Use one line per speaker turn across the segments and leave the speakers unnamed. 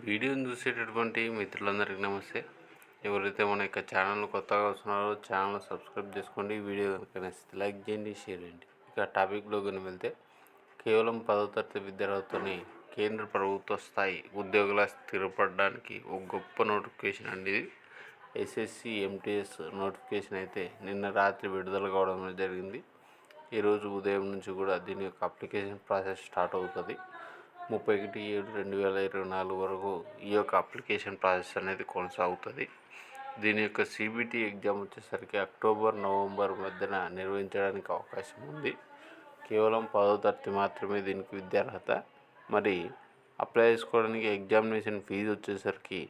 వీడియోని చూసేటటువంటి మిత్రులందరికీ నమస్తే. ఎవరైతే మన యొక్క ఛానల్ కొత్తగా వస్తున్నారో ఛానల్ సబ్స్క్రైబ్ చేసుకోండి. వీడియో కనుక నచ్చితే లైక్ చేయండి షేర్ చేయండి. ఇక టాపిక్లో కనుక వెళ్తే కేవలం పదో తరగతి విద్యార్థులతోని కేంద్ర ప్రభుత్వ స్థాయి ఉద్యోగుల స్థిరపడడానికి ఒక గొప్ప నోటిఫికేషన్ అండి ఎస్ఎస్సి ఎంటీఎస్ నోటిఫికేషన్ అయితే నిన్న రాత్రి విడుదల కావడం జరిగింది. ఈరోజు ఉదయం నుంచి కూడా దీని యొక్క అప్లికేషన్ ప్రాసెస్ స్టార్ట్ అవుతుంది. ముప్పై ఒకటి ఏడు రెండు వేల ఇరవై నాలుగు వరకు ఈ యొక్క అప్లికేషన్ ప్రాసెస్ అనేది కొనసాగుతుంది. దీని యొక్క సిబిటి ఎగ్జామ్ వచ్చేసరికి అక్టోబర్ నవంబర్ మధ్యన నిర్వహించడానికి అవకాశం ఉంది. కేవలం పదో తరగతి మాత్రమే దీనికి విద్యార్హత మరి అప్లై చేసుకోవడానికి ఎగ్జామినేషన్ ఫీజు వచ్చేసరికి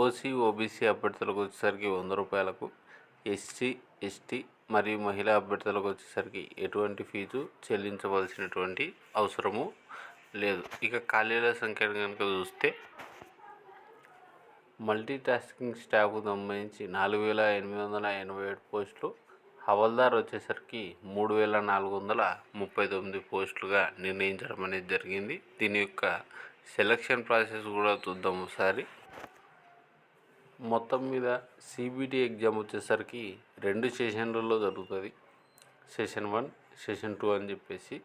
ఓసీ ఓబీసీ అభ్యర్థులకు వచ్చేసరికి వంద రూపాయలకు ఎస్సీ ఎస్టీ మరియు మహిళా అభ్యర్థులకు వచ్చేసరికి ఎటువంటి ఫీజు చెల్లించవలసినటువంటి అవసరము లేదు. ఇక ఖాళీల సంఖ్యను కనుక చూస్తే మల్టీ టాస్కింగ్ స్టాఫ్కు సంబంధించి నాలుగు వేల ఎనిమిది వందల ఎనభై ఏడు పోస్టులు హవల్దార్ వచ్చేసరికి మూడు వేల నాలుగు వందల ముప్పై తొమ్మిది పోస్టులుగా నిర్ణయించడం అనేది జరిగింది. దీని యొక్క సెలక్షన్ ప్రాసెస్ కూడా చూద్దాం ఒకసారి. మొత్తం మీద సిబిటి ఎగ్జామ్ వచ్చేసరికి రెండు సెషన్లలో జరుగుతుంది. సెషన్ వన్ సెషన్ టూ అని చెప్పేసి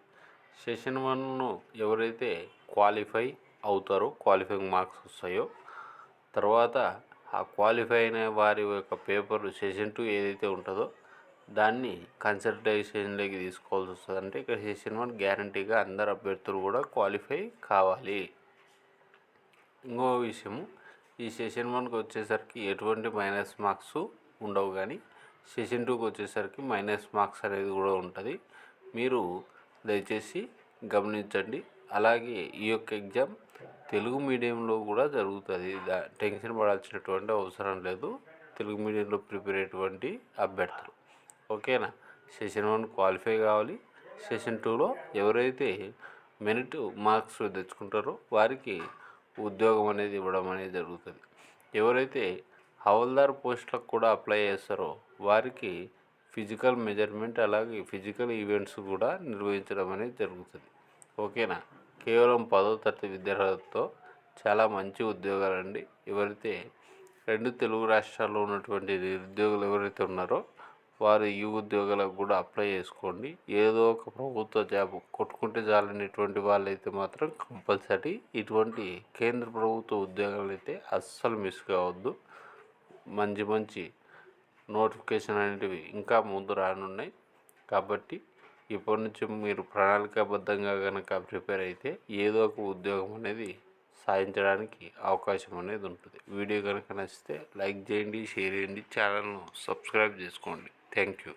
సెషన్ వన్ను ఎవరైతే క్వాలిఫై అవుతారో క్వాలిఫైయింగ్ మార్క్స్ వస్తాయో తర్వాత ఆ క్వాలిఫై అయిన వారి యొక్క పేపర్ సెషన్ టూ ఏదైతే ఉంటుందో దాన్ని కన్సల్టేషన్లోకి తీసుకోవాల్సి వస్తుంది. అంటే ఇక్కడ సెషన్ వన్ గ్యారంటీగా అందరు అభ్యర్థులు కూడా క్వాలిఫై కావాలి. ఇంకో విషయము ఈ సెషన్ వన్కి వచ్చేసరికి ఎటువంటి మైనస్ మార్క్స్ ఉండవు కానీ సెషన్ టూకి వచ్చేసరికి మైనస్ మార్క్స్ అనేది కూడా ఉంటుంది. మీరు దయచేసి గమనించండి. అలాగే ఈ యొక్క ఎగ్జామ్ తెలుగు మీడియంలో కూడా జరుగుతుంది. దా టెన్షన్ పడాల్సినటువంటి అవసరం లేదు. తెలుగు మీడియంలో ప్రిపేర్ అయ్యేటువంటి అభ్యర్థులు. ఓకేనా? సెషన్ వన్ క్వాలిఫై కావాలి. సెషన్ టూలో ఎవరైతే మెరిట్ మార్క్స్ తెచ్చుకుంటారో వారికి ఉద్యోగం అనేది ఇవ్వడం అనేది జరుగుతుంది. ఎవరైతే హవల్దార్ పోస్టులకు కూడా అప్లై చేస్తారో వారికి ఫిజికల్ మెజర్మెంట్ అలాగే ఫిజికల్ ఈవెంట్స్ కూడా నిర్వహించడం అనేది జరుగుతుంది. ఓకేనా? కేవలం పదో తరగతి విద్యార్థులతో చాలా మంచి ఉద్యోగాలండి ఎవరైతే రెండు తెలుగు రాష్ట్రాల్లో ఉన్నటువంటి నిరుద్యోగులు ఎవరైతే ఉన్నారో వారు ఈ ఉద్యోగాలకు కూడా అప్లై చేసుకోండి. ఏదో ఒక ప్రభుత్వ జాబ్ కొట్టుకుంటే చాలనేటువంటి వాళ్ళైతే మాత్రం కంపల్సరీ ఇటువంటి కేంద్ర ప్రభుత్వ ఉద్యోగాలు అయితే అస్సలు మిస్ కావద్దు. మంచి మంచి నోటిఫికేషన్ అనేటివి ఇంకా ముందు రానున్నాయి. కాబట్టి ఇప్పటి నుంచి మీరు ప్రణాళికాబద్ధంగా కనుక ప్రిపేర్ అయితే ఏదో ఒక ఉద్యోగం అనేది సాధించడానికి అవకాశం అనేది ఉంటుంది. వీడియో కనుక నచ్చితే లైక్ చేయండి షేర్ చేయండి ఛానల్ను సబ్స్క్రైబ్ చేసుకోండి. Thank you.